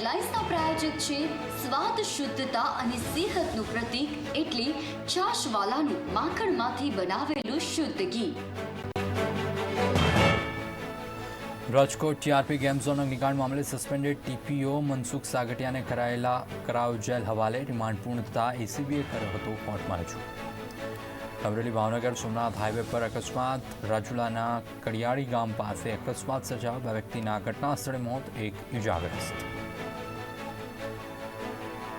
હેડલાઇન્સના પ્રાયોજક છે સ્વાદ, શુદ્ધતા અને સેહતનું પ્રતીક એટલે છાશવાલાનું માખણમાંથી બનાવેલું શુદ્ધ ઘી. રાજકોટ ટીઆરપી ગેમ ઝોન અગ્નિકાંડ મામલે સસ્પેન્ડેડ ટીપીઓ મનસુખ સાગટિયાને કરાયેલા કરાવ જેલ હવાલે રિમાન્ડ પૂર્ણ થતાં એસીબીએ કર્યો હતો, કોર્ટમાં રજૂ. અમરેલી ભાવનગર સોમનાથ હાઈવે પર અકસ્માત, રાજુલાના કડિયાળી ગામ પાસે અકસ્માત સર્જાયો બે વ્યક્તિના ઘટના સ્થળે મોત, એક ઇજાગ્રસ્ત.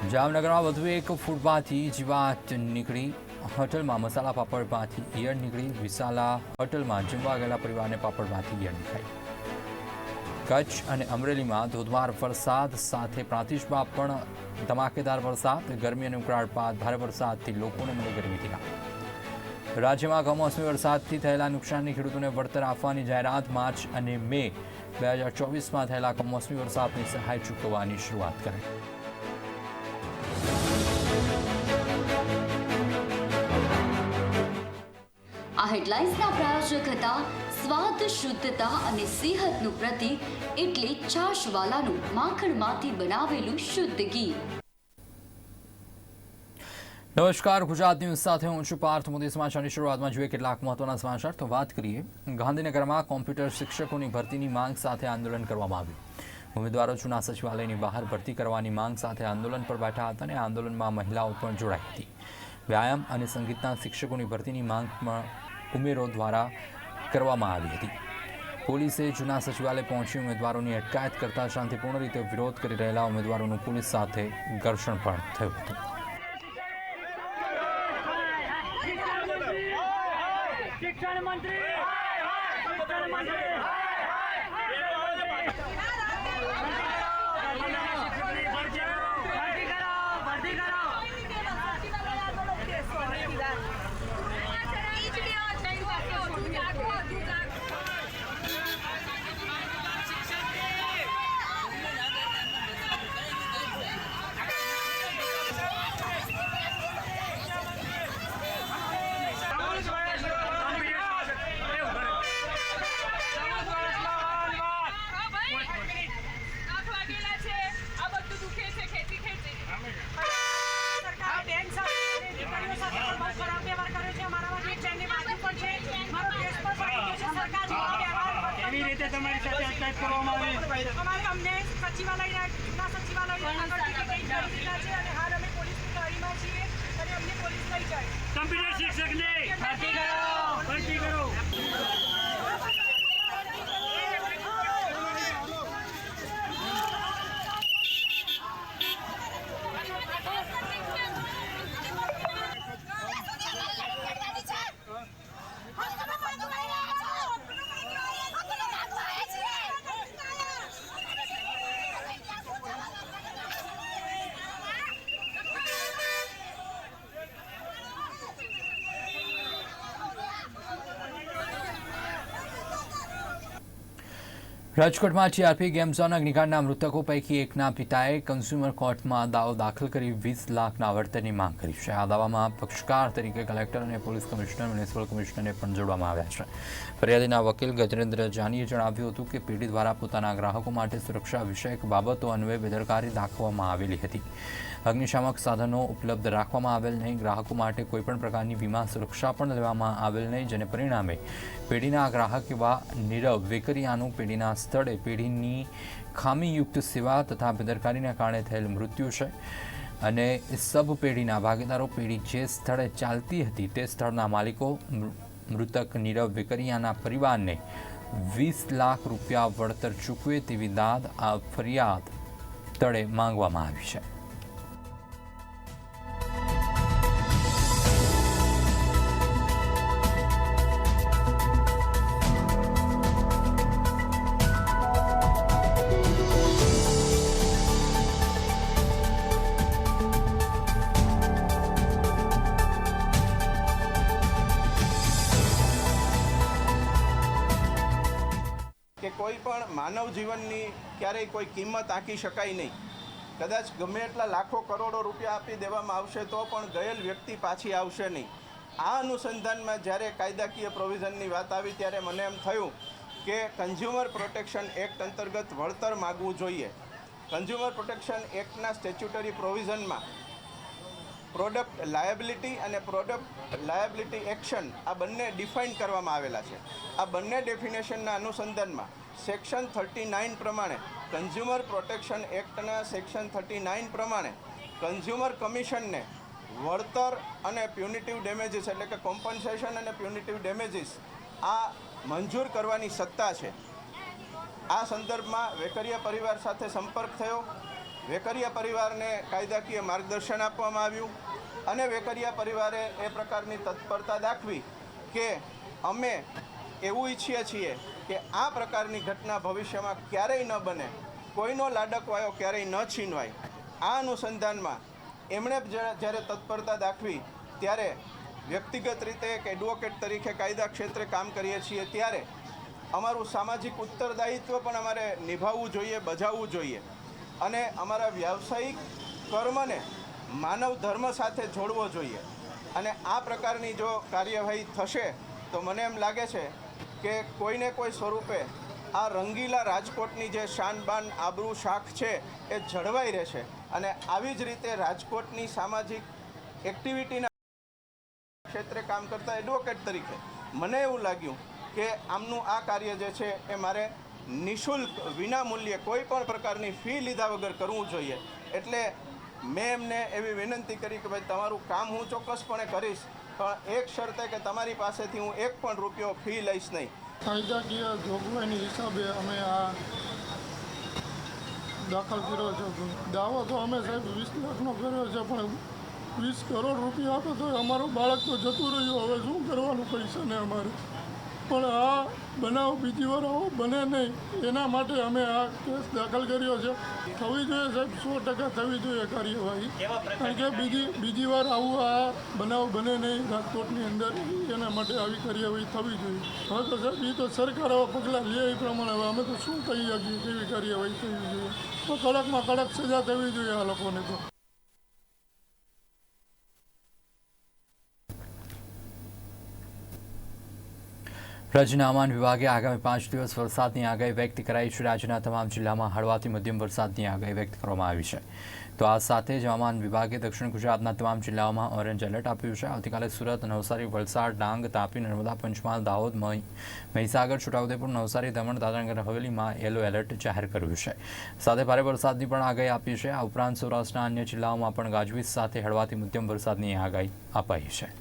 જામનગરમાં વધુ એક ફૂટપાથી જીવાત નીકળી. હોટલમાં મસાલા પાપડમાંથી ઈયળ નીકળી. વિશાલા હોટલમાં જમવા ગયેલા પરિવારને પાપડમાંથી ઈયળ નીકળી. કચ્છ અને અમરેલીમાં ધોધમાર વરસાદ સાથે પ્રાંતિજમાં પણ ધમાકેદાર વરસાદ. ગરમી અને ઉકળાટ બાદ ભારે વરસાદથી લોકોને મળી ગરમીથી રાહત રાજ્યમાં કમોસમી વરસાદથી થયેલા નુકસાનની ખેડૂતોને વળતર આપવાની જાહેરાત માર્ચ અને મે બે હજાર ચોવીસમાં થયેલા કમોસમી વરસાદની સહાય ચૂકવવાની શરૂઆત કરાઈ હેડલાઇન્સના પ્રાયોજક હતા. સ્વાદ, શુદ્ધતા અને સેહતનું પ્રતીક એટલે છાશવાલાનું માખણમાંથી બનાવેલું શુદ્ધ ઘી. નમસ્કાર, ગુજરાત ન્યૂઝ સાથે હું છું પાર્થ. મોદી સમાચારની શરૂઆતમાં જોઈએ કેટલાક મહત્વના સમાચાર. તો વાત કરીએ, ગાંધીનગરમાં કોમ્પ્યુટર શિક્ષકોની ભરતીની માંગ સાથે આંદોલન કરવામાં આવ્યું. ઉમેદવારો જૂના સચિવાલયની બહાર ભરતી કરવાની માંગ સાથે આંદોલન પર બેઠા હતા અને આંદોલનમાં મહિલાઓ પણ જોડાઈ હતી. વ્યાયામ અને સંગીતના શિક્ષકોની ભરતીની માંગમાં ઉમેરો દ્વારા કરવામાં આવી હતી. પોલીસે જૂના સચિવાલય પહોંચી ઉમેદવારોની અટકાયત કરતા શાંતિપૂર્ણ રીતે વિરોધ કરી રહેલા ઉમેદવારોનું પોલીસ સાથે ઘર્ષણ પણ થયું હતું શિક્ષણ મંત્રી શિક્ષણ મંત્રી ભરતી કરો ભરતી કરો એવી રીતે તમારી સાથે અટકાયત કરવામાં આવી અમારે અમને સચિવાલયના જૂના સચિવાલયના આગળ ટિકિટ કરી દીધા છે અને હાલ અમે પોલીસની ગાડીમાં છીએ અને અમને પોલીસ લઈ જાય કમ્પ્યુટર શિક્ષકને ભરતી કરો ભરતી કરો રાજકોટમાં ટીઆરપી ગેમ ઝોન અગ્નિકાંડના મૃતકો પૈકી એકના પિતાએ કન્ઝ્યુમર કોર્ટમાં દાવો દાખલ કરી વીસ લાખના વળતરની માંગ કરી છે. આ દાવામાં પક્ષકાર તરીકે કલેક્ટર અને પોલીસ કમિશનર, મ્યુનિસિપલ કમિશનરને પણ જોડવામાં આવ્યા છે. ફરિયાદીના વકીલ ગજેન્દ્ર જાનીએ જણાવ્યું હતું કે પેઢી દ્વારા પોતાના ગ્રાહકો માટે સુરક્ષા વિષયક બાબતો અન્વયે બેદરકારી દાખવવામાં આવેલી હતી. અગ્નિશામક સાધનો ઉપલબ્ધ રાખવામાં આવેલ નહીં. ગ્રાહકો માટે કોઈપણ પ્રકારની વીમા સુરક્ષા પણ લેવામાં આવેલ નહીં, જેને પરિણામે પેઢીના ગ્રાહક એવા નીરવ વેકરિયાનું પેઢીના સ્થળે પેઢીની ખામીયુક્ત સેવા તથા બેદરકારીના કારણે થયેલ મૃત્યુ છે. અને સબ પેઢીના ભાગીદારો પેઢી જે સ્થળે ચાલતી હતી તે સ્થળના માલિકો મૃતક નીરવ વેકરિયાના પરિવારને વીસ લાખ રૂપિયા વળતર ચૂકવે તેવી દાદ આ ફરિયાદ તળે માંગવામાં આવી છે. ક્યારેય કોઈ કિંમત આંકી શકાય નહીં. કદાચ ગમે એટલા લાખો કરોડો રૂપિયા આપી દેવામાં આવશે તો પણ ગયેલ વ્યક્તિ પાછી આવશે નહીં. આ અનુસંધાનમાં જ્યારે કાયદાકીય પ્રોવિઝનની વાત આવી ત્યારે મને એમ થયું કે કન્ઝ્યુમર પ્રોટેક્શન એક્ટ અંતર્ગત વળતર માગવું જોઈએ. કન્ઝ્યુમર પ્રોટેક્શન એક્ટના સ્ટેચ્યુટરી પ્રોવિઝનમાં પ્રોડક્ટ લાયબિલિટી અને પ્રોડક્ટ લાયબિલિટી એક્શન આ બંને ડિફાઇન કરવામાં આવેલા છે. આ બંને ડેફિનેશનના અનુસંધાનમાં સેક્શન થર્ટી નાઇન પ્રમાણે કન્ઝ્યુમર પ્રોટેક્શન એક્ટના સેક્શન થર્ટી નાઇન પ્રમાણે કન્ઝ્યુમર કમિશનને વળતર અને પ્યુનિટિવ ડેમેજીસ એટલે કે કોમ્પન્સેશન અને પ્યુનિટિવ ડેમેજીસ આ મંજૂર કરવાની સત્તા છે. આ સંદર્ભમાં વેકરિયા પરિવાર સાથે સંપર્ક થયો. વેકરિયા પરિવારને કાયદાકીય માર્ગદર્શન આપવામાં આવ્યું અને વેકરિયા પરિવારે એ પ્રકારની તત્પરતા દાખવી કે અમે એવું ઈચ્છીએ છીએ કે આ પ્રકારની ઘટના ભવિષ્યમાં ક્યારેય ન બને. કોઈનો લાડકવાયો ક્યારેય ન છીનવાય. આ અનુસંધાનમાં એમણે જ્યારે તત્પરતા દાખવી, ત્યારે વ્યક્તિગત રીતે એક એડવોકેટ તરીકે કાયદા ક્ષેત્રે કામ કરીએ છીએ, ત્યારે અમારું સામાજિક ઉત્તરદાયિત્વ પણ અમારે નિભાવવું જોઈએ, બજાવવું જોઈએ. અને અમારા વ્યાવસાયિક કર્મને માનવ ધર્મ સાથે જોડવો જોઈએ. અને આ પ્રકારની જો કાર્યવાહી થશે, તો મને એમ લાગે છે કે કોઈને કોઈ સ્વરૂપે આ રંગીલા રાજકોટની જે શાન બાન આબરૂ શાખ છે એ જળવાઈ રહેશે. અને આવી જ રીતે રાજકોટની સામાજિક એક્ટિવિટીના ક્ષેત્રે કામ કરતા એડવોકેટ તરીકે મને એવું લાગ્યું કે આમનું આ કાર્ય જે છે એ મારે નિઃશુલ્ક વિનામૂલ્યે કોઈ પણ પ્રકારની ફી લીધા વગર કરવું જોઈએ. એટલે મેં એમને એવી વિનંતી કરી કે ભાઈ તમારું કામ હું ચોક્કસપણે કરીશ. પણ એક શરતે કે તમારી પાસેથી હું એક પણ રૂપિયો ફી લઈશ નહીં. કાયદાકીય જોગવાઈની હિસાબે અમે આ દાખલ કર્યો છે. દાવો તો અમે સાહેબ વીસ લાખનો કર્યો છે, પણ વીસ કરોડ રૂપિયા આપે તો અમારું બાળક તો જતું રહ્યું. હવે શું કરવાનું પૈસાને અમારે? પણ આ બનાવ બીજી વાર આવો બને નહીં. એના માટે અમે આ કેસ દાખલ કર્યો છે. થવી જોઈએ સાહેબ સો ટકા થવી જોઈએ કાર્યવાહી. કારણ કે બીજી બીજી વાર આવું આ બનાવ બને નહીં રાજકોટની અંદર એના માટે આવી કાર્યવાહી થવી જોઈએ. હવે તો સાહેબ એ તો સરકાર હવે પગલાં લે એ પ્રમાણે હવે અમે તો શું કહી શકીએ કેવી કાર્યવાહી થવી જોઈએ? તો કડકમાં કડક સજા થવી જોઈએ આ લોકોને તો. રાજ્યના હવામાન વિભાગે આગામી પાંચ દિવસ વરસાદની આગાહી વ્યક્ત કરાઈ છે. રાજ્યના તમામ જિલ્લામાં હળવાથી મધ્યમ વરસાદની આગાહી વ્યક્ત કરવામાં આવી છે. તો આ સાથે જ હવામાન વિભાગે દક્ષિણ ગુજરાતના તમામ જિલ્લાઓમાં ઓરેન્જ એલર્ટ આપ્યું છે. આવતીકાલે સુરત, નવસારી, વલસાડ, ડાંગ, તાપી, નર્મદા, પંચમહાલ, દાહોદ, મહી, મહીસાગર, છોટાઉદેપુર, નવસારી, દમણ, દાદરાનગર, હવેલીમાં યલો એલર્ટ જાહેર કર્યું છે. સાથે ભારે વરસાદની પણ આગાહી આપી છે. આ ઉપરાંત સૌરાષ્ટ્રના અન્ય જિલ્લાઓમાં પણ ગાજવીજ સાથે હળવાથી મધ્યમ વરસાદની આગાહી અપાઈ છે.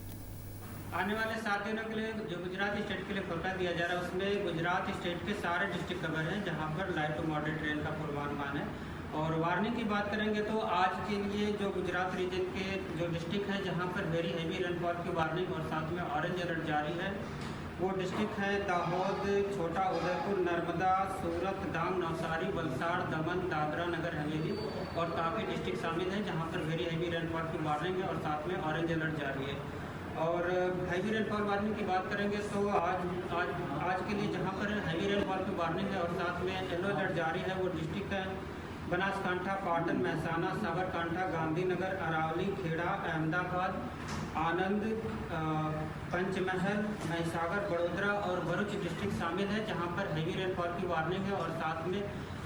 आने वाले सात दिनों के लिए जो गुजरात स्टेट के लिए कोटा दिया जा रहा है, उसमें गुजरात स्टेट के सारे डिस्ट्रिक्ट कवर हैं, जहाँ पर लाइट टू मॉडरेट ट्रेन का पूर्वानुमान है। और वार्निंग की बात करेंगे तो आज के लिए जो गुजरात रीजन के जो डिस्ट्रिक्ट है, जहाँ पर वेरी हैवी रेनफॉल की वार्निंग और साथ में ऑरेंज अलर्ट जारी है, वो डिस्ट्रिक्ट है दाहोद, छोटा उदयपुर, नर्मदा, सूरत डांग नवसारी, वलसाड़, दमन, दादरा नगर हवेली और काफ़ी डिस्ट्रिक्ट शामिल हैं, जहाँ पर वेरी हैवी रेनफॉल की वार्निंग है और साथ में ऑरेंज अलर्ट जारी है। और हैवी रेनफॉल वार्निंग की बात करेंगे तो आज आज आज के लिए जहाँ पर हैवी रेनफॉल की वार्निंग है और साथ में येलो अलर्ट जारी है, वो डिस्ट्रिक्ट है बनासकांठा, पाटन महसाना साबरकांठा, गांधीनगर, अरावली, खेड़ा, अहमदाबाद, आनंद पंचमहल, महिसागर, बड़ोदरा और भरूच डिस्ट्रिक्ट शामिल है, जहाँ पर हैवी रेनफॉल की वार्निंग है और साथ में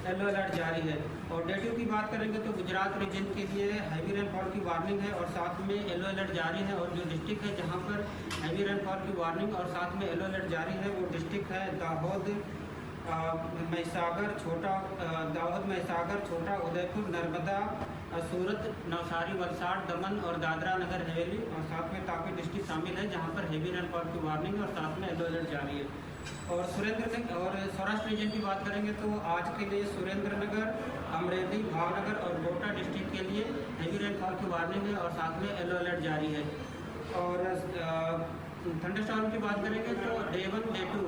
येलो अलर्ट जारी है। और डे की बात करेंगे तो गुजरात रीजन के लिए हैवी रेनफॉल की वार्निंग है और साथ में येलो अलर्ट जारी है और जो डिस्ट्रिक्ट है जहाँ पर हैवी रेनफॉल की वार्निंग और साथ में येलो अलर्ट जारी है वो डिस्ट्रिक्ट है दाहोद महिसागर छोटा दाहोद, महिसागर छोटा, उदयपुर, नर्मदा सूरत, नवसारी, वलसाड़, दमन और दादरा नगर हवेली और साथ में तापी डिस्ट्रिक्ट शामिल है जहाँ पर हैवी रेनफॉल की वार्निंग और साथ में येलो अलर्ट जारी है। और सुरेंद्र नगर और सौराष्ट्र रीजन की बात करेंगे तो आज के लिए सुरेंद्र नगर, अमरेली, भावनगर और कोटा डिस्ट्रिक्ट के लिए हैवी रेनफॉल की वार्निंग है और साथ में येलो अलर्ट जारी है। और थंडरस्टॉर्म की बात करेंगे तो डे वन डे टू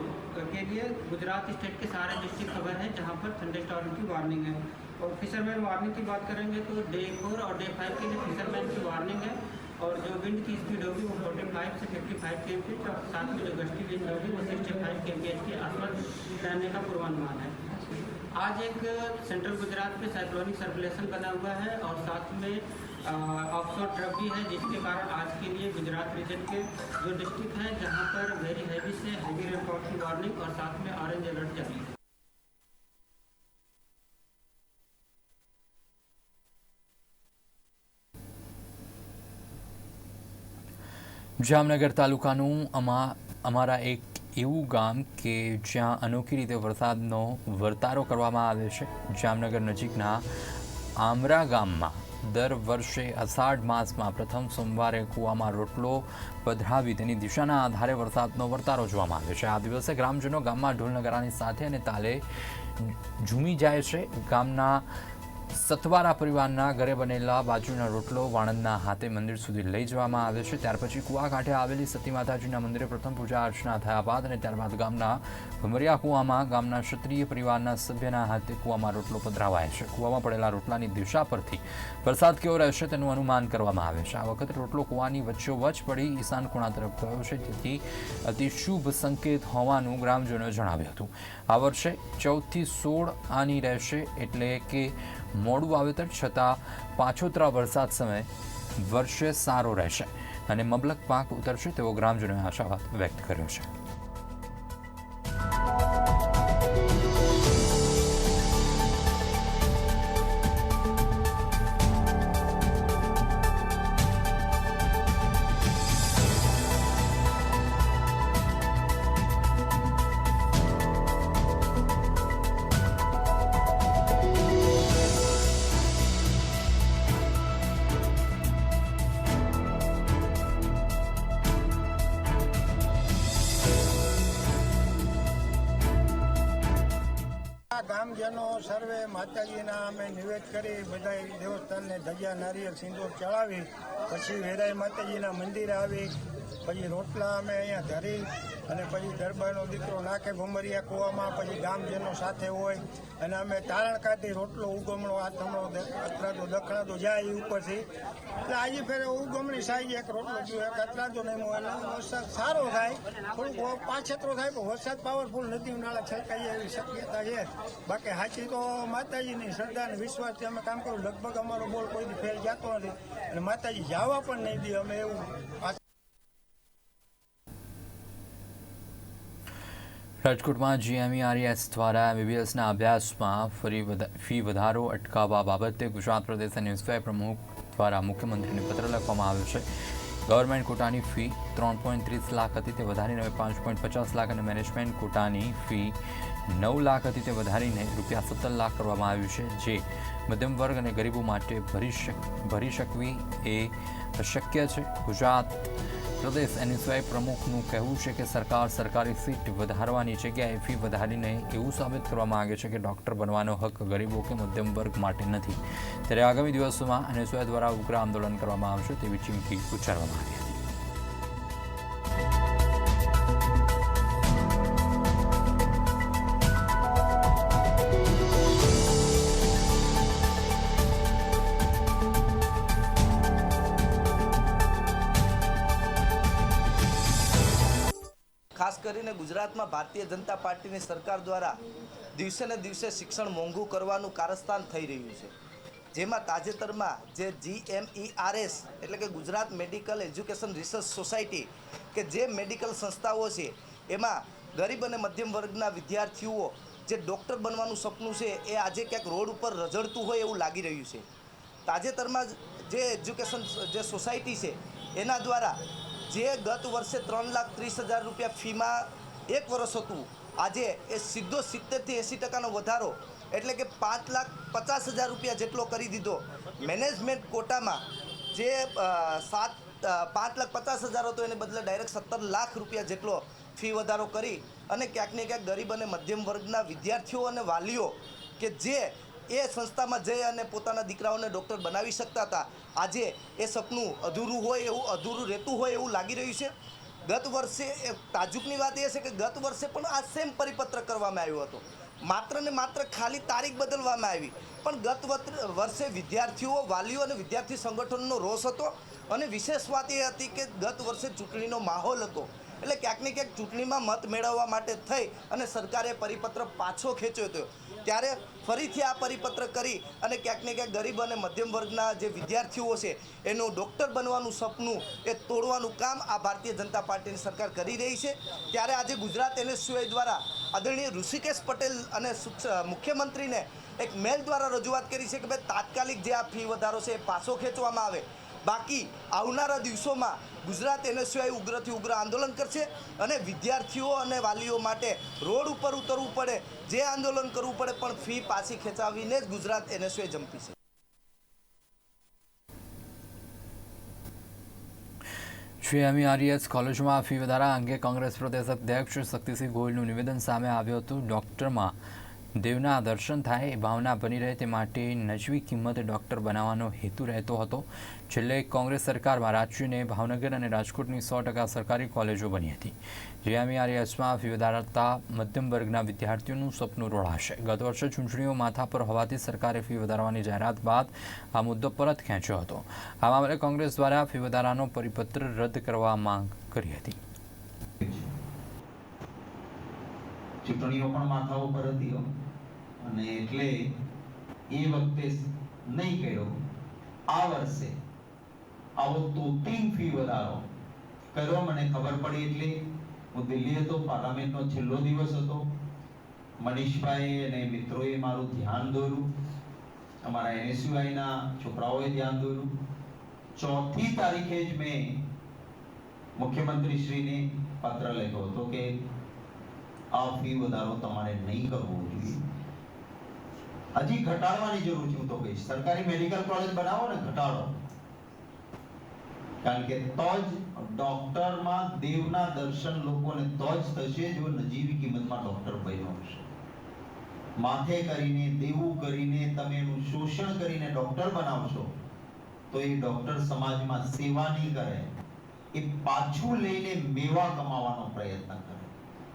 के लिए गुजरात स्टेट के सारे डिस्ट्रिक्ट कवर हैं जहाँ पर थंडरस्टॉर्म की वार्निंग है। और फिशरमैन वार्निंग की बात करेंगे तो डे फोर और डे फाइव के लिए फिशरमैन की वार्निंग विंड की स्पीड होगी वो 45 से 55 फाइव के एम और साथ में जो गश्ती विंड होगी वो 65 फाइव के एम के आसपास रहने का पूर्वानुमान है। आज एक सेंट्रल गुजरात में साइक्लोनिक सर्कुलेशन बना हुआ है और साथ में ऑफशोर ट्रफ भी है, जिसके कारण आज के लिए गुजरात रीजन के जो डिस्ट्रिक्ट हैं, जहाँ पर वेरी हैवी से हैवी रेनफॉल की वार्निंग और साथ में ऑरेंज अलर्ट जारी है। જામનગર તાલુકાનું અમા, અમારા એક એવું ગામ કે જ્યાં અનોખી રીતે વરસાદનો વર્તારો કરવામાં આવે છે. જામનગર નજીકના આમરા ગામમાં દર વર્ષે અષાઢ માસમાં પ્રથમ સોમવારે કૂવામાં રોટલો પધરાવી તેની દિશાના આધારે વરસાદનો વર્તારો જોવામાં આવે છે. આ દિવસે ગ્રામજનો ગામમાં ઢોલ નગારાની સાથે અને તાલે ઝૂમી જાય છે. ગામના સતવારા પરિવારના ઘરે બનેલા બાજુના રોટલો વાણંદના હાથે મંદિર સુધી લઈ જવામાં આવે છે. ત્યાર પછી કુવા કાંઠે આવેલી સતી માતાજીના મંદિરે પ્રથમ પૂજા અર્ચના થયા બાદ અને ત્યારબાદ ગામના ભમરિયા કુવામાં ગામના ક્ષત્રિય પરિવારના સભ્યના હાથે કુવામાં રોટલો પધરાવાય છે. કુવામાં પડેલા રોટલાની દિશા પરથી વરસાદ કેવો રહેશે તેનું અનુમાન કરવામાં આવે છે. આ વખતે રોટલો કુવાની વચ્ચોવચ પડી ઈશાન ખૂણા તરફ ગયો છે, જેથી અતિ શુભ સંકેત હોવાનું ગ્રામજનોએ જણાવ્યું હતું. આ વર્ષે ચૌદથી સોળ આની રહેશે એટલે કે મોડું વાવેતર, છતાં પાછોતરા વરસાદ સમયે વર્ષે સારો રહેશે અને મબલક પાક ઉતરશે તેવો ગ્રામજનોએ આશાવાદ વ્યક્ત કર્યો છે. આ ગામજનો સર્વે માતાજીના અમે નિવેદ કરી બધા દેવસ્થાનને ધજા, નારિયેળ, સિંદૂર ચડાવી, પછી વેરાઈ માતાજીના મંદિરે આવી, પછી રોટલા અમે અહીંયા ધરી અને પછી દરબારનો દીકરો નાખે ભમરિયા કૂવામાં, પછી ગામજનો સાથે હોય. અને અમે તારણ કાઢી રોટલો, ઉગમણો આ આથમણો અથડાતો દખડાતો જાય ઉપરથી. એટલે આજે ફેરે ઉગમણી સાઈજ એક રોટલો જોયો એક અથડાતો નહીં એટલે વરસાદ સારો થાય. થોડુંક પાછેતરો થાય, પણ વરસાદ પાવરફુલ નદી નાળા છલકાઈ એવી શક્યતા છે. બાકી સાચી તો માતાજીની શ્રદ્ધા અને વિશ્વાસથી અમે કામ કર્યું. લગભગ અમારો બોલ કોઈ ફેર જતો નથી. અને માતાજી જવા પણ નહીં દે, અમે એવું રાજકોટમાં જીએમઈઆરએસ દ્વારા એમબીબીએસના અભ્યાસમાં ફરી ફી વધારો અટકાવવા બાબતે ગુજરાત પ્રદેશ અને એનએસવાય પ્રમુખ દ્વારા મુખ્યમંત્રીને પત્ર લખવામાં આવ્યો છે. ગવર્મેન્ટ કોટાની ફી ત્રણ પોઈન્ટ ત્રીસ લાખ હતી, તે વધારીને હવે પાંચ પોઈન્ટ પચાસ લાખ અને મેનેજમેન્ટ કોટાની ફી નવ લાખ હતી તે વધારીને રૂપિયા સત્તર લાખ કરવામાં આવ્યું છે, જે મધ્યમ વર્ગ અને ગરીબો માટે ભરી શક, ભરી શકવી એ અશક્ય છે. ગુજરાત પ્રદેશ એનએસવાય પ્રમુખનું કહેવું છે કે સરકાર સરકારી સીટ વધારવાની જગ્યાએ ફી વધારીને એવું સાબિત કરવા માંગે છે કે ડૉક્ટર બનવાનો હક ગરીબો કે મધ્યમ વર્ગ માટે નથી. ત્યારે આગામી દિવસોમાં એનએસવાય દ્વારા ઉગ્ર આંદોલન કરવામાં આવશે તેવી ચીમકી ઉચ્ચારવામાં આવી હતી. ગુજરાતમાં ભારતીય જનતા પાર્ટીની સરકાર દ્વારા દિવસે ને દિવસે શિક્ષણ મોંઘું કરવાનું કારસ્તાન થઈ રહ્યું છે. જેમાં તાજેતરમાં જે જીએમઈઆરએસ એટલે કે Gujarat medical education research society કે જે મેડિકલ સંસ્થાઓ છે, એમાં ગરીબ અને મધ્યમ વર્ગના વિદ્યાર્થીઓ જે ડૉક્ટર બનવાનું સપનું છે, એ આજે ક્યાંક રોડ ઉપર રઝળતું હોય એવું લાગી રહ્યું છે. તાજેતરમાં જે એજ્યુકેશન જે સોસાયટી છે, એના દ્વારા જે ગત વર્ષે ત્રણ લાખ ત્રીસ હજાર રૂપિયા ફીમાં એક વર્ષ હતું. આજે એ સીધો સિત્તેરથી એંસી ટકાનો વધારો, એટલે કે પાંચ લાખ પચાસ હજાર રૂપિયા જેટલો કરી દીધો. મેનેજમેન્ટ કોટામાં જે સાત પાંચ લાખ પચાસ હજાર હતો, એને બદલે ડાયરેક્ટ સત્તર લાખ રૂપિયા જેટલો ફી વધારો કરી અને ક્યાંક ને ક્યાંક ગરીબ અને મધ્યમ વર્ગના વિદ્યાર્થીઓ અને વાલીઓ કે જે એ સંસ્થામાં જઈ અને પોતાના દીકરાઓને ડૉક્ટર બનાવી શકતા હતા. આજે એ સપનું અધૂરું હોય એવું, અધૂરું રહેતું હોય એવું લાગી રહ્યું છે? ગત વર્ષે, એ તાજુબની વાત એ છે કે ગત વર્ષે પણ આ સેમ પરિપત્ર કરવામાં આવ્યો હતો. માત્ર ને માત્ર ખાલી તારીખ બદલવામાં આવી. પણ ગત વર્ષે વિદ્યાર્થીઓ, વાલીઓ અને વિદ્યાર્થી સંગઠનનો રોષ હતો અને વિશેષ વાત એ હતી કે ગત વર્ષે ચૂંટણીનો માહોલ હતો. એટલે ક્યાંક ને ક્યાંક ચૂંટણીમાં મત મેળવવા માટે થઈ અને સરકારે પરિપત્ર પાછો ખેંચ્યો હતો. ત્યારે ફરીથી આ પરિપત્ર કરી અને ક્યાંક ને ક્યાંક ગરીબ અને મધ્યમ વર્ગના જે વિદ્યાર્થીઓ છે, એનું ડૉક્ટર બનવાનું સપનું એ તોડવાનું કામ આ ભારતીય જનતા પાર્ટીની સરકાર કરી રહી છે. ત્યારે આજે ગુજરાત એનએસયુઆઈ દ્વારા આદરણીય ઋષિકેશ પટેલ અને મુખ્યમંત્રીને એક મેલ દ્વારા રજૂઆત કરી છે કે ભાઈ તાત્કાલિક જે આ ફી વધારો છે એ પાછો ખેંચવામાં આવે. બાકી આવનારા દિવસોમાં ગુજરાત એનએસયુઆઈ ઉગ્રથી ઉગ્ર આંદોલન કરશે અને વિદ્યાર્થીઓ અને વાલીઓ માટે રોડ ઉપર ઉતરવું પડે, જે આંદોલન કરવું પડે, પણ ફી પાછી ખેંચાવીને જ ગુજરાત એનએસયુઆઈ જંપી છે. શ્રી આર્યસ કોલેજમાં ફી વધારા અંગે કોંગ્રેસ પ્રદેશ અધ્યક્ષ શક્તિસિંહ ગોયલનું નિવેદન સામે આવ્યું હતું. ડૉક્ટરમાં દેવના દર્શન થાય એ ભાવના બની રહે તે માટે નજવી કિંમતે ડૉક્ટર બનાવવાનો હેતુ રહેતો હતો. છેલ્લે કોંગ્રેસ સરકારમાં રાજ્યને ભાવનગર અને રાજકોટની સો ટકા સરકારી કોલેજો બની હતી. જે એમઈઆરઈએસમાં ફી વધારતા મધ્યમ વર્ગના વિદ્યાર્થીઓનું સપનું રોળાશે. ગત વર્ષે ચૂંટણીઓ માથા પર હોવાથી સરકારે ફી વધારવાની જાહેરાત બાદ આ મુદ્દો પરત ખેંચ્યો હતો. આ મામલે કોંગ્રેસ દ્વારા ફી વધારાનો પરિપત્ર રદ કરવા માંગ કરી હતી. ચૂંટણીઓ પણ માથા ઉપર હતી અને એટલે એ વખતે નહીં કર્યો. આ વર્ષે આવો તોતિંગ ફી વધારો. કર્યો મને ખબર પડી એટલે હું દિલ્હી હતો, પાર્લામેન્ટનો છેલ્લો દિવસ હતો. મનીષભાઈ અને મિત્રોએ મારું ધ્યાન દોર્યું. અમારા એનએસયુઆઈના છોકરાઓએ ધ્યાન દોર્યું. ચોથી તારીખે જ મેં મુખ્યમંત્રી શ્રીને પત્ર લખ્યો હતો કે આ ફી વધારો તમારે નહીં કરવો જોઈએ. હજી ઘટાડવાની જરૂર છે, હું તો કહીશ. સરકારી મેડિકલ કોલેજ બનાવો ને, ઘટાડો. કારણ કે તો જ ડોક્ટરમાં દેવના દર્શન લોકોને તો જ થશે જો નજીવી કિંમતમાં ડોક્ટર બન્યો હશે. માથે કરીને, દેવું કરીને તમે એનું શોષણ કરીને ડોક્ટર બનાવશો, તો એ ડોક્ટર સમાજમાં સેવા નહીં કરે. એ પાછું લઈને મેવા કમાવાનો પ્રયત્ન કરે.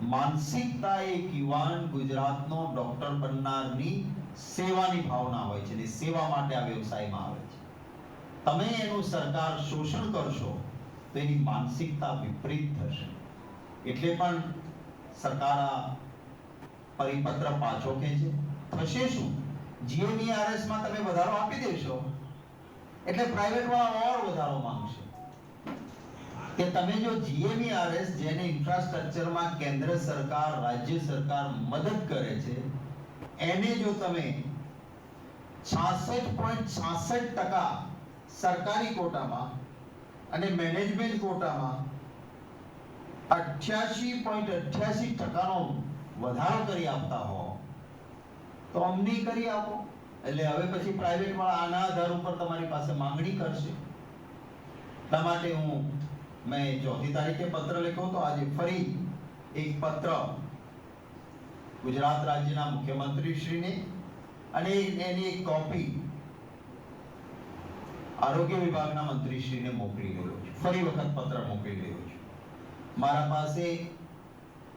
માનસિકતા એક યુવાન ગુજરાતનો ડોક્ટર બનનારની સેવાની ભાવના હોય છે અને સેવા માટે આ વ્યવસાયમાં આવે છે. તમે એનું સરકાર શોષણ કરશો તો એની માનસિકતા વિપરીત થશે. એટલે પણ સરકાર આ પરિપત્ર પાછો ખેંચે થશે શું? જીઓની માં તમે વધારો આપી દેશો. એટલે પ્રાઇવેટમાં ઓર વધારો માંગશે. કે તમે જો જીએમઈઆરએસ જેને ઇન્ફ્રાસ્ટ્રક્ચરમાં કેન્દ્ર સરકાર, રાજ્ય સરકાર મદદ કરે છે, એને જો તમે 66.66 ટકા સરકારી કોટામાં અને મેનેજમેન્ટ કોટામાં 88.88 ટકાનો વધારો કરી આપતા હો, તો અમને કરી આપો. એટલે હવે પછી પ્રાઇવેટ વાળા આના આધાર ઉપર તમારી પાસે માંગણી કરશે. માટે હું મેં ચોથી તારીખે પત્ર લખ્યો તો આજે ફરી એક પત્ર ગુજરાત રાજ્યના મુખ્યમંત્રીશ્રીને અને એની એક કોપી આરોગ્ય વિભાગના મંત્રી શ્રીને મોકલી રહ્યો છું ફરી વખત પત્ર મોકલી રહ્યો છું મારા પાસે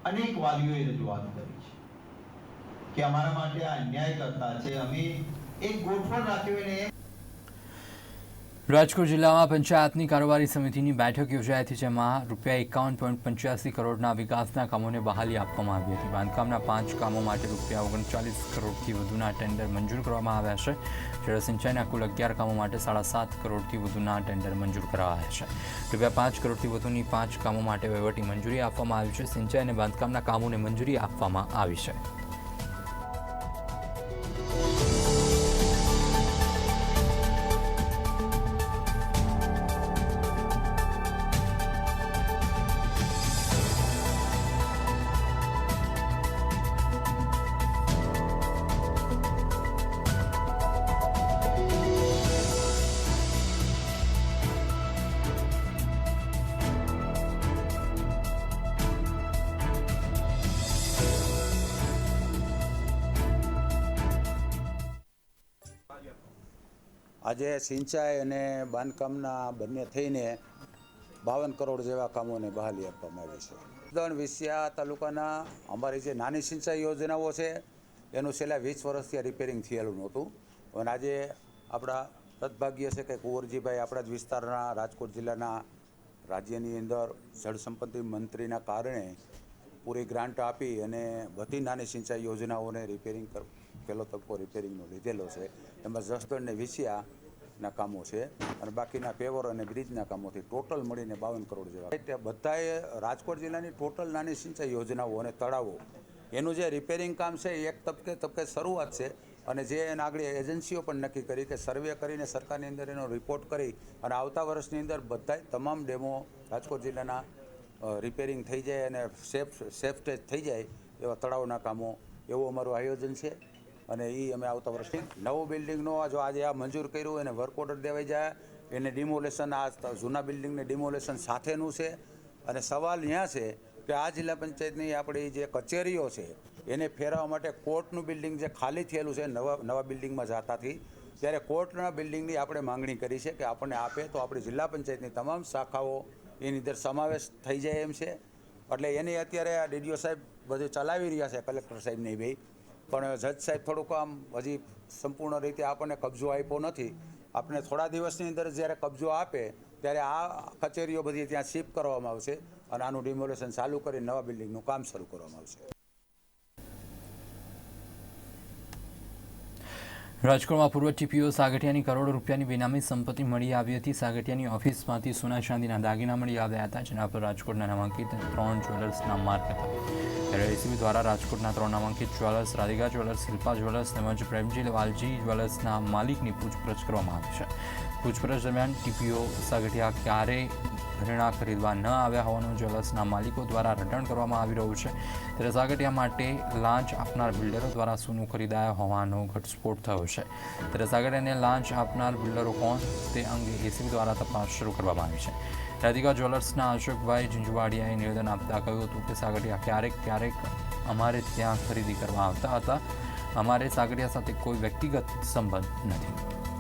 અનેક વાલીઓએ રજૂઆત કરી છે કે અમારા માટે આ અન્યાય કરતા છે. અમે એક ગોઠવણ રાખ્યું એને રાજકોટ જિલ્લામાં પંચાયતની કારોબારી સમિતિની બેઠક યોજાઈ હતી, જેમાં રૂપિયા એકાવન પોઈન્ટ પંચ્યાસી કરોડના વિકાસના કામોને બહાલી આપવામાં આવી હતી. બાંધકામના પાંચ કામો માટે રૂપિયા ઓગણચાલીસ કરોડથી વધુના ટેન્ડર મંજૂર કરવામાં આવ્યા છે. જ્યારે સિંચાઈના કુલ અગિયાર કામો માટે સાડા સાત કરોડથી વધુના ટેન્ડર મંજૂર કરાયા છે. રૂપિયા પાંચ કરોડથી વધુની પાંચ કામો માટે વહીવટી મંજૂરી આપવામાં આવી છે. સિંચાઈ અને બાંધકામના કામોને મંજૂરી આપવામાં આવી છે. આજે સિંચાઈ અને બાંધકામના બંને થઈને બાવન કરોડ જેવા કામોને બહાલી આપવામાં આવી છે. દણ વિસિયા તાલુકાના અમારી જે નાની સિંચાઈ યોજનાઓ છે, એનું છેલ્લા વીસ વર્ષથી આ રિપેરિંગ થયેલું નહોતું. અને આજે આપણા સદભાગ્ય છે કે કુંવરજીભાઈ આપણા જ વિસ્તારના રાજકોટ જિલ્લાના રાજ્યની અંદર જળ સંપત્તિ મંત્રીના કારણે પૂરી ગ્રાન્ટ આપી અને બધી નાની સિંચાઈ યોજનાઓને રિપેરિંગ પહેલો તબક્કો રિપેરિંગનો લીધેલો છે. એમાં જસદણ ને વિસિયાના કામો છે અને બાકીના પેવર અને બ્રિજના કામોથી ટોટલ મળીને બાવન કરોડ જેવા. એટલે બધાએ રાજકોટ જિલ્લાની ટોટલ નાની સિંચાઈ યોજનાઓ અને તળાવો. એનું જે રિપેરિંગ કામ છે એક તબકે તબકે શરૂઆત છે અને જે એના આગળ એજન્સીઓ પણ નક્કી કરી કે સર્વે કરીને સરકારની અંદર એનો રિપોર્ટ કરી અને આવતા વર્ષની અંદર બધાય તમામ ડેમો રાજકોટ જિલ્લાના રિપેરિંગ થઈ જાય અને સેફ સેફ સ્ટેજ થઈ જાય એવા તળાવના કામો. એવું અમારું આયોજન છે. અને એ અમે આવતા વર્ષે નવું બિલ્ડિંગનો જો આજે આ મંજૂર કર્યું, એને વર્ક ઓર્ડર દેવાઈ જાય. એને ડિમોલેશન, આ જૂના બિલ્ડિંગને ડિમોલેશન સાથેનું છે. અને સવાલ ત્યાં છે કે આ જિલ્લા પંચાયતની આપણી જે કચેરીઓ છે, એને ફેરવવા માટે કોર્ટનું બિલ્ડિંગ જે ખાલી થયેલું છે, નવા નવા બિલ્ડિંગમાં જતાથી, ત્યારે કોર્ટના બિલ્ડિંગની આપણે માંગણી કરી છે કે આપણને આપે તો આપણી જિલ્લા પંચાયતની તમામ શાખાઓ એની અંદર સમાવેશ થઈ જાય એમ છે. એટલે એની અત્યારે આ ડીડીઓ સાહેબ બધું ચલાવી રહ્યા છે, કલેક્ટર સાહેબની બે. પણ જજ સાહેબ થોડુંક આમ હજી સંપૂર્ણ રીતે આપણને કબજો આપ્યો નથી. આપણે થોડા દિવસની અંદર જ્યારે કબજો આપે, ત્યારે આ કચેરીઓ બધી ત્યાં શિફ્ટ કરવામાં આવશે અને આનું ડિમોલેશન ચાલુ કરી નવા બિલ્ડિંગનું કામ શરૂ કરવામાં આવશે. રાજકોટમાં પૂર્વ ટીપીઓ સાગઠિયાની કરોડો રૂપિયાની બેનામી સંપત્તિ મળી આવી હતી. સાગઠિયાની ઓફિસમાંથી સોના ચાંદીના દાગીના મળી આવ્યા હતા, જેના પર રાજકોટના નામાંકિત ત્રણ જ્વેલર્સના માર્ક હતા. ત્યારે એસીબી દ્વારા રાજકોટના ત્રણ નામાંકિત jewellers, Radhika jewellers, Shilpa jewellers તેમજ પ્રેમજી વાલજી જ્વેલર્સના માલિકની પૂછપરછ કરવામાં આવી છે. પૂછપરછ દરમિયાન ટીપીઓ સાગઠિયા ક્યારે ઘરેણા ખરીદવા ન આવ્યા હોવાનું જ્વેલર્સના માલિકો દ્વારા રટણ કરવામાં આવી રહ્યું છે. ત્યારે સાગઠિયા માટે લાંચ આપનાર બિલ્ડરો દ્વારા સોનું ખરીદાયા હોવાનો ઘટસ્ફોટ થયો છે. ત્યારે સાગઠિયાને લાંચ આપનાર બિલ્ડરો કોણ તે અંગે એસીબી દ્વારા તપાસ શરૂ કરવામાં આવી છે. રાધિકા જ્વેલર્સના અશોકભાઈ ઝીંઝુવાડિયાએ નિવેદન આપતા કહ્યું હતું કે સાગઠિયા ક્યારેક ક્યારેક અમારે ત્યાં ખરીદી કરવા આવતા હતા. અમારે સાગઠિયા સાથે કોઈ વ્યક્તિગત સંબંધ નથી.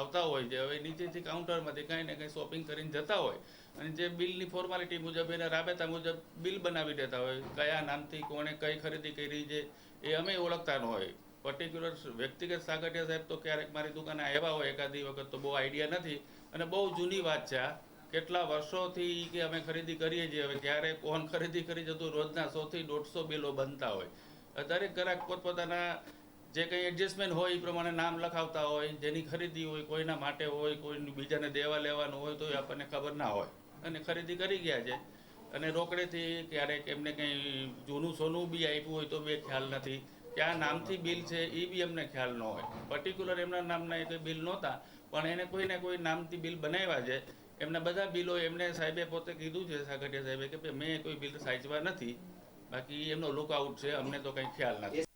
આવતા હોય છે હવે નીચેથી કાઉન્ટરમાંથી કંઈ ને કંઈ શોપિંગ કરીને જતા હોય અને જે બિલની ફોર્માલિટી મુજબ એને રાબેતા મુજબ બિલ બનાવી દેતા હોય, કયા નામથી, કોણે કઈ ખરીદી કરી છે, એ અમે ઓળખતા ન હોય. પર્ટિક્યુલર વ્યક્તિગત સાગઠિયા સાહેબ તો ક્યારેક મારી દુકાને આવ્યા હોય એકાદી વખત તો બહુ આઈડિયા નથી અને બહુ જૂની વાત છે આ. કેટલા વર્ષોથી કે અમે ખરીદી કરીએ છીએ, હવે ક્યારે કોણ ખરીદી કરી જતું, રોજના સોથી દોઢસો બિલો બનતા હોય. દરેક ગ્રાહક પોતપોતાના જે કંઈ એડજસ્ટમેન્ટ હોય, એ પ્રમાણે નામ લખાવતા હોય, જેની ખરીદી હોય, કોઈના માટે હોય, કોઈનું બીજાને દેવા લેવાનું હોય, તો એ આપણને ખબર ના હોય. અને ખરીદી કરી ગયા છે. અને રોકડેથી ક્યારેક એમને કંઈ જૂનું સોનું બી આપ્યું હોય, તો બે ખ્યાલ નથી. ક્યાં નામથી બિલ છે, એ બી એમને ખ્યાલ ન હોય. પર્ટિક્યુલર એમના નામના કંઈ બિલ નહોતા, પણ એને કોઈને કોઈ નામથી બિલ બનાવ્યા છે. એમના બધા બિલો એમને સાહેબે પોતે કીધું છે, સાગઠિયા સાહેબે, કે મેં કોઈ બિલ સાચવા નથી. બાકી એમનો લુકઆઉટ છે, અમને તો કંઈ ખ્યાલ નથી.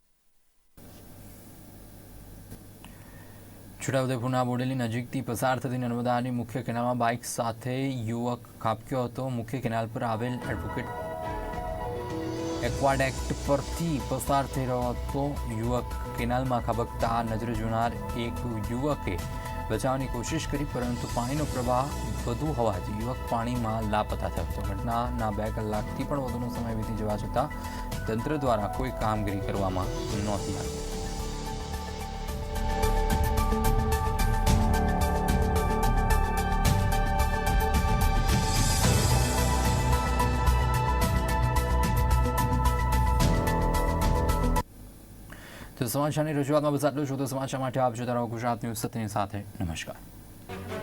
છોટાઉદેપુરના બોડેલી નજીકથી પસાર થતી નર્મદાની મુખ્ય કેનાલમાં બાઇક સાથે યુવક ખાબક્યો હતો. મુખ્ય કેનાલ પર આવેલ એડવોકેટ એક્વાડેક્ટ પરથી પસાર થઈ રહ્યો હતો. યુવક કેનાલમાં ખાબકતા નજરે જોનાર એક યુવકે બચાવવાની કોશિશ કરી, પરંતુ પાણીનો પ્રવાહ વધુ હોવાથી યુવક પાણીમાં લાપતા થયો હતો. ઘટનાના બે કલાકથી પણ વધુનો સમય વીતી જવા છતાં તંત્ર દ્વારા કોઈ કામગીરી કરવામાં નહોતી આવી. તો સમાચારની રજૂઆતમાં બસ આટલું છું તો સમાચાર માટે આપ જોતા રહો ગુજરાત ન્યૂઝ સત્યની સાથે. નમસ્કાર.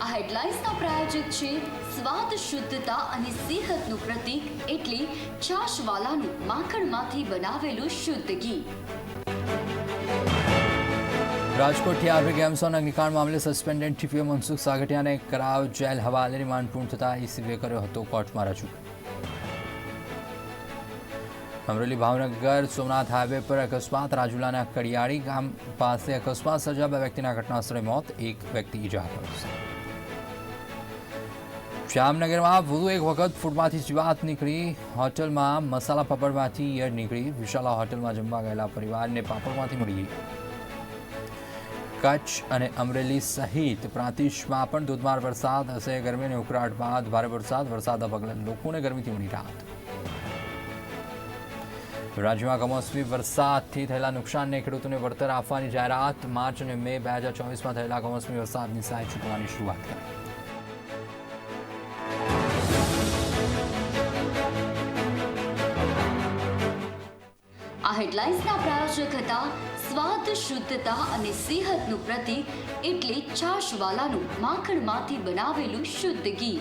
આ હેડલાઇન્સના પ્રાયોજક છે સ્વાદ શુદ્ધતા અને સેહતનું પ્રતીક એટલે છાશવાલાનું માખણમાંથી બનાવેલું શુદ્ધ ઘી. રાજકોટથી ટીઆરપી ગેમઝોન અગ્નિકાંડ મામલે સસ્પેન્ડેડ ટીપીઓ મનસુખ સાગઠિયાને કરાવ જેલ હવાલે રિમાન્ડ પૂર્ણ થતાં ઈસીબીએ કર્યો હતો કોર્ટમાં રજૂ. અમરેલી ભાવનગર, સોમનાથ હાઈવે પર અકસ્માત, રાજુલાના કડિયાળી ગામ પાસે અકસ્માત સર્જા બે વ્યક્તિના ઘટનાસ્થળે મોત, એક વ્યક્તિ ઇજાગ્રસ્ત જામનગરમાં વધુ એક વખત ફૂડમાંથી જીવાત નીકળી, હોટલમાં મસાલા પાપડમાંથી ઈયળ નીકળી. વિશાલા હોટલમાં જમવા ગયેલા પરિવારને પાપડમાંથી મળી. કચ્છ અને અમરેલી સહિત પ્રાંતિશમાં પણ ધોધમાર વરસાદ હશે. ગરમી અને ઉકળાટ બાદ ભારે વરસાદ. વરસાદના પગલે લોકોને ગરમીથી મળી રાહત. રાજ્યમાં કમોસમી વરસાદથી થયેલા નુકસાનને ખેડૂતોને વળતર આપવાની જાહેરાત. માર્ચ અને મે બે હજાર ચોવીસમાં થયેલા કમોસમી વરસાદની સહાય ચૂકવવાની શરૂઆત કરી. આ હેડલાઇન્સના પ્રાયોજક હતા સ્વાદ, શુદ્ધતા અને સેહતનું પ્રતીક એટલે છાશવાલાનું માખણમાંથી બનાવેલું શુદ્ધ ઘી.